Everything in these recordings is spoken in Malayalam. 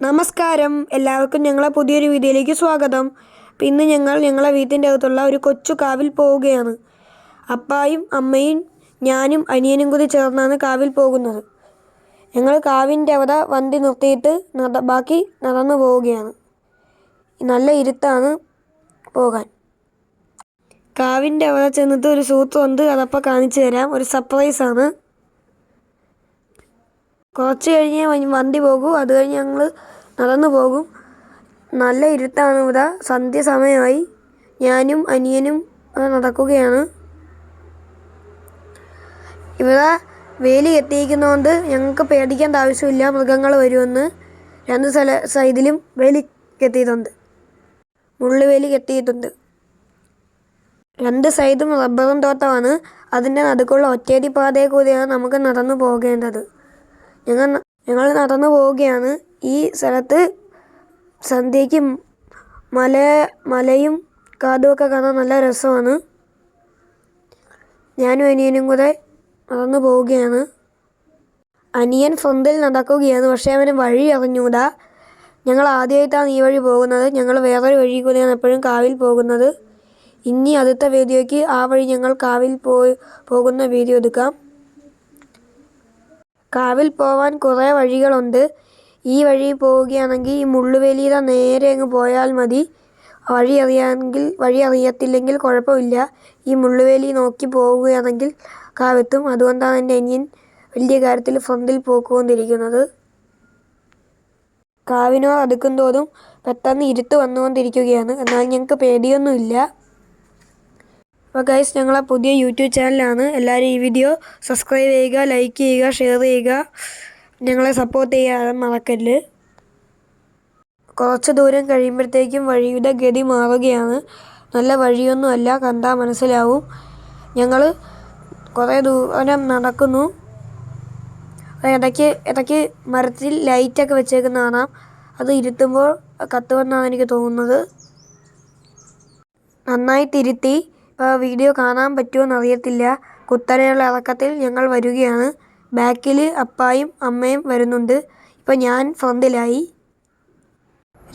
നമസ്കാരം. എല്ലാവർക്കും ഞങ്ങളെ പുതിയൊരു വീഡിയോയിലേക്ക് സ്വാഗതം. അപ്പം ഇന്ന് ഞങ്ങൾ ഞങ്ങളെ വീട്ടിന്റെ അകത്തുള്ള ഒരു കൊച്ചു കാവിൽ പോവുകയാണ്. അപ്പായും അമ്മയും ഞാനും അനിയനും കൂടി ചേർന്നാണ് കാവിൽ പോകുന്നത്. ഞങ്ങൾ കാവിന്റെ അവിടെ വണ്ടി നിർത്തിയിട്ട് നട ബാക്കി നടന്നു പോവുകയാണ്. നല്ല ഇരുത്താണ് പോകാൻ. കാവിന്റെ അവിടെ ചെന്നിട്ട് ഒരു സൂത്ത് വന്ന് അതപ്പോൾ കാണിച്ചു തരാം. ഒരു സർപ്രൈസാണ് കുറച്ച് കഴിഞ്ഞ് വണ്ടി പോകും. അത് കഴിഞ്ഞ് ഞങ്ങൾ നടന്നു പോകും. നല്ല ഇരുട്ടാണ് ഇവിടെ. സന്ധ്യ സമയമായി. ഞാനും അനിയനും നടക്കുകയാണ്. ഇവിടെ വേലി കെട്ടിയിരിക്കുന്നതുകൊണ്ട് ഞങ്ങൾക്ക് പേടിക്കേണ്ട ആവശ്യമില്ല. മൃഗങ്ങൾ വരുമെന്ന് രണ്ട് സ്ഥല സൈഡിലും വേലി കെട്ടിയിട്ടുണ്ട്. മുള്ളുവേലി കെട്ടിയിട്ടുണ്ട്. രണ്ട് സൈഡും റബ്ബറും തോട്ടമാണ്. അതിന്റെ നടുക്കുള്ള ഒറ്റയടി പാതയെ കൂടിയാണ് നമുക്ക് നടന്നു പോകേണ്ടത്. ഞങ്ങൾ ഞങ്ങൾ നടന്നു പോവുകയാണ്. ഈ സ്ഥലത്ത് സന്ധ്യയ്ക്ക് മല മലയും കാടുമൊക്കെ കാണാൻ നല്ല രസമാണ്. ഞാനും അനിയനും കൂടെ നടന്നു പോവുകയാണ്. അനിയൻ ഫ്രണ്ടിൽ നടക്കുകയാണ് പക്ഷേ അവന് വഴി അറിഞ്ഞൂടാ. ഞങ്ങൾ ആദ്യമായിട്ടാണ് ഈ വഴി പോകുന്നത്. ഞങ്ങൾ വേറൊരു വഴി കൂടെയാണ് എപ്പോഴും കാവിൽ പോകുന്നത്. ഇനി അടുത്ത വീഡിയോയ്ക്ക് ആ വഴി ഞങ്ങൾ കാവിൽ പോയി പോകുന്ന വീഡിയോ എടുക്കാം. കാവിൽ പോവാൻ കുറേ വഴികളുണ്ട്. ഈ വഴി പോവുകയാണെങ്കിൽ ഈ മുള്ളുവേലിയുടെ നേരെ അങ്ങ് പോയാൽ മതി. വഴി അറിയാമെങ്കിൽ വഴി അറിയത്തില്ലെങ്കിൽ കുഴപ്പമില്ല. ഈ മുള്ളുവേലി നോക്കി പോവുകയാണെങ്കിൽ കാവെത്തും. അതുകൊണ്ടാണ് എന്റെ അനിയൻ വലിയ കാര്യത്തിൽ ഫ്രണ്ടിൽ പോയിക്കൊണ്ടിരിക്കുന്നത്. കാവിനോ അടുക്കും തോറും പെട്ടെന്ന് ഇരുട്ട് വന്നുകൊണ്ടിരിക്കുകയാണ്. എന്നാൽ ഞങ്ങൾക്ക് പേടിയൊന്നുമില്ല. അപ്പോൾ ഗൈസ് ഞങ്ങളെ പുതിയ യൂട്യൂബ് ചാനലാണ് എല്ലാവരും ഈ വീഡിയോ സബ്സ്ക്രൈബ് ചെയ്യുക ലൈക്ക് ചെയ്യുക ഷെയർ ചെയ്യുക. ഞങ്ങളെ സപ്പോർട്ട് ചെയ്യാതെ മറക്കല്ല് കുറച്ച് ദൂരം കഴിയുമ്പോഴത്തേക്കും വഴിയുടെ ഗതി മാറുകയാണ്. നല്ല വഴിയൊന്നുമല്ല കണ്ടാൽ മനസ്സിലാവും. ഞങ്ങൾ കുറേ ദൂരം നടക്കുന്നു. ഇടയ്ക്ക് ഇടയ്ക്ക് മരത്തിൽ ലൈറ്റൊക്കെ വെച്ചേക്കുന്ന കാണാം. അത് ഇരുത്തുമ്പോൾ കത്തുമെന്നാണ് എനിക്ക് തോന്നുന്നത്. നന്നായി തിരുത്തി. വീഡിയോ കാണാൻ പറ്റുമോ അറിയത്തില്ല കുത്തനെയുള്ള ഇറക്കത്തിൽ ഞങ്ങൾ വരികയാണ്. ബാക്കിൽ അപ്പായും അമ്മയും വരുന്നുണ്ട്. ഇപ്പം ഞാൻ ഫ്രണ്ടിലായി.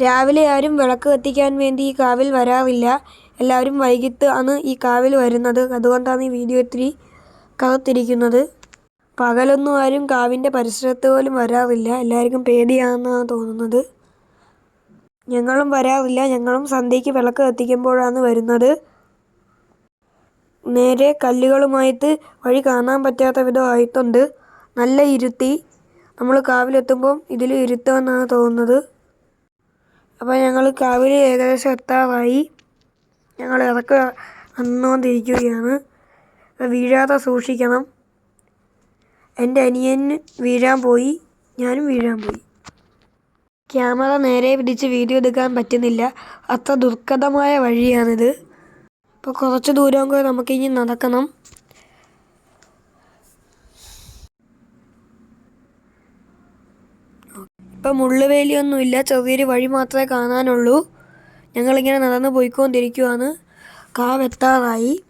രാവിലെ ആരും വിളക്ക് കത്തിക്കാൻ വേണ്ടി ഈ കാവിൽ വരാറില്ല. എല്ലാവരും വൈകിട്ട് ആണ് ഈ കാവിൽ വരുന്നത്. അതുകൊണ്ടാണ് ഈ വീഡിയോ ഇത്തിരി കറുത്തിരിക്കുന്നത്. പകലൊന്നും ആരും കാവിന്റെ പരിസരത്ത് പോലും വരാറില്ല. എല്ലാവർക്കും പേടിയാണെന്നാണ് തോന്നുന്നത്. ഞങ്ങളും വരാറില്ല. ഞങ്ങളും സന്ധ്യയ്ക്ക് വിളക്ക് കത്തിക്കുമ്പോഴാണ് വരുന്നത്. നേരെ കല്ലുകളുമായിട്ട് വഴി കാണാൻ പറ്റാത്ത വിധം ആയിട്ടുണ്ട്. നല്ല ഇരുത്തി നമ്മൾ കാവിലെത്തുമ്പം ഇതിൽ ഇരുത്തുമെന്നാണ് തോന്നുന്നത്. അപ്പോൾ ഞങ്ങൾ കാവിൽ ഏകദേശം എത്താറായി. ഞങ്ങൾ ഇറക്ക വന്നുകൊണ്ടിരിക്കുകയാണ് വീഴാതെ സൂക്ഷിക്കണം. എന്റെ അനിയൻ വീഴാൻ പോയി. ഞാനും വീഴാൻ പോയി. ക്യാമറ നേരെ പിടിച്ച് വീഡിയോ എടുക്കാൻ പറ്റുന്നില്ല. അത്ര ദുർഘടമായ വഴിയാണിത്. ഇപ്പോൾ കുറച്ച് ദൂരം കൂടെ നമുക്കിനി നടക്കണം. ഇപ്പം മുള്ളുവേലിയൊന്നുമില്ല. ചെറിയൊരു വഴി മാത്രമേ കാണാനുള്ളൂ. ഞങ്ങളിങ്ങനെ നടന്ന് പോയിക്കൊണ്ടിരിക്കുവാണ്. കാവെത്താറായി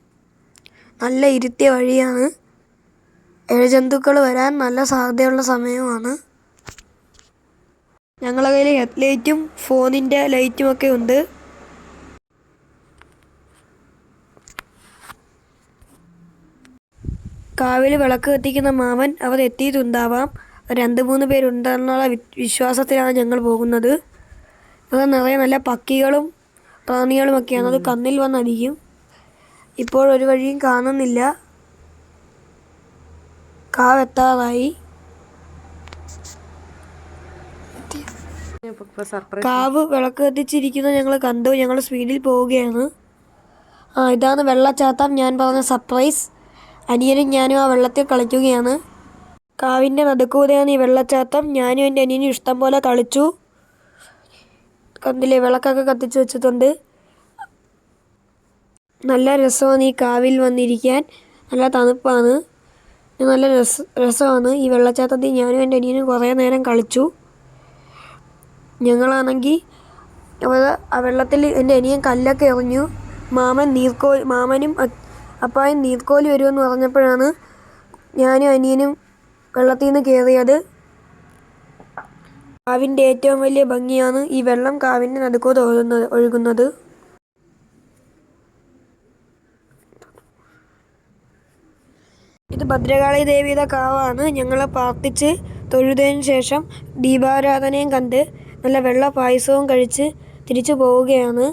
നല്ല ഇരുട്ടിയ വഴിയാണ്. ഇഴജന്തുക്കൾ വരാൻ നല്ല സാധ്യതയുള്ള സമയമാണ്. ഞങ്ങളുടെ കയ്യിൽ ഹെഡ്ലൈറ്റും ഫോണിന്റെ ലൈറ്റുമൊക്കെ ഉണ്ട്. കാവിൽ വിളക്ക് കത്തിക്കുന്ന മാമൻ അവർ എത്തിയിട്ടുണ്ടാവാം. രണ്ട് മൂന്ന് പേരുണ്ടെന്നുള്ള വി- വിശ്വാസത്തിലാണ് ഞങ്ങൾ പോകുന്നത്. ഇവിടെ നിറയെ നല്ല പക്കികളും പ്രാണികളുമൊക്കെയാണ് അത് കണ്ണിൽ വന്നടിക്കും ഇപ്പോൾ ഒരു വഴിയും കാണുന്നില്ല. കാവെത്താറായി കാവ് വിളക്ക് കത്തിച്ചിരിക്കുന്നത് ഞങ്ങൾ കണ്ടു. ഞങ്ങൾ സ്പീഡിൽ പോവുകയാണ്. ആ ഇതാണ് വെള്ളച്ചാട്ടം. ഞാൻ പറഞ്ഞ സർപ്രൈസ് അനിയനും ഞാനും ആ വെള്ളത്തിൽ കളിക്കുകയാണ്. കാവിന്റെ നടുക്കൂതയാണ് ഈ വെള്ളച്ചാട്ടം. ഞാനും എന്റെ അനിയനും ഇഷ്ടം പോലെ കളിച്ചു. കണ്ടില്ലേ വിളക്കൊക്കെ കത്തിച്ച് വെച്ചിട്ടുണ്ട്. നല്ല രസമാണ് ഈ കാവിൽ വന്നിരിക്കാൻ. നല്ല തണുപ്പാണ്. നല്ല രസ രസമാണ് ഈ വെള്ളച്ചാട്ടത്തിൽ. ഞാനും എന്റെ അനിയനും കുറേ നേരം കളിച്ചു. ഞങ്ങളാണെങ്കിൽ ആ വെള്ളത്തിൽ എന്റെ അനിയൻ കല്ലൊക്കെ എറിഞ്ഞു. മാമൻ നീർക്കോൽ മാമനും അ- നീന്ത് നീർക്കോലി വരുമെന്ന് പറഞ്ഞപ്പോഴാണ് ഞാനും അനിയനും വെള്ളത്തിൽ നിന്ന് കയറിയത് കാവിന്റെ ഏറ്റവും വലിയ ഭംഗിയാണ് ഈ വെള്ളം കാവിന്റെ നടുക്കോട് ഒഴുകുന്നത് ഒഴുകുന്നത്. ഇത് ഭദ്രകാളി ദേവിയുടെ കാവാണ്. ഞങ്ങളെ പ്രാർത്ഥിച്ച് തൊഴുതതിന് ശേഷം ദീപാരാധനയും കണ്ട് നല്ല വെള്ള പായസവും കഴിച്ച് തിരിച്ചു പോവുകയാണ്.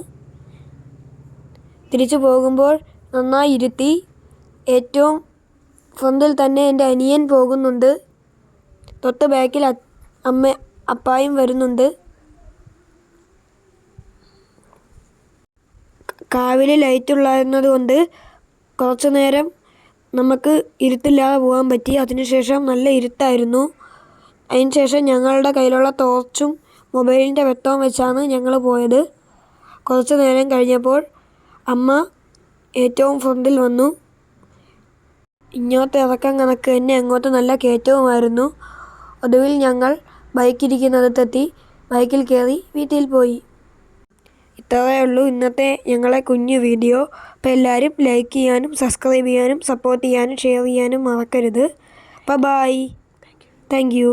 തിരിച്ചു പോകുമ്പോൾ നന്നായി ഇരുത്തി ഏറ്റവും ഫ്രണ്ടിൽ തന്നെ എന്റെ അനിയൻ പോകുന്നുണ്ട്. തൊട്ട് ബാക്കിൽ അമ്മ അപ്പായും വരുന്നുണ്ട്. കാവിൽ ലൈറ്റ് ഉള്ളായിരുന്നത് കൊണ്ട് കുറച്ചു നേരം നമുക്ക് ഇരുട്ടില്ലാതെ പോകാൻ പറ്റി. അതിനുശേഷം നല്ല ഇരുട്ടായിരുന്നു. അതിനുശേഷം ഞങ്ങളുടെ കയ്യിലുള്ള ടോർച്ചും മൊബൈലിന്റെ വെട്ടവും വെച്ചാണ് ഞങ്ങൾ പോയത്. കുറച്ച് നേരം കഴിഞ്ഞപ്പോൾ അമ്മ ഏറ്റവും ഫ്രണ്ടിൽ വന്നു. ഇങ്ങോട്ട് ഇറക്കം കണക്ക് തന്നെ അങ്ങോട്ട് നല്ല കയറ്റവുമായിരുന്നു. ഒടുവിൽ ഞങ്ങൾ ബൈക്കിരിക്കുന്നിടത്തെത്തി. ബൈക്കിൽ കയറി വീട്ടിൽ പോയി. ഇത്രയേ ഉള്ളൂ ഇന്നത്തെ ഞങ്ങളെ കുഞ്ഞു വീഡിയോ. അപ്പോൾ എല്ലാവരും ലൈക്ക് ചെയ്യാനും സബ്സ്ക്രൈബ് ചെയ്യാനും സപ്പോർട്ട് ചെയ്യാനും ഷെയർ ചെയ്യാനും മറക്കരുത്. അപ്പോൾ ബായ് താങ്ക് യു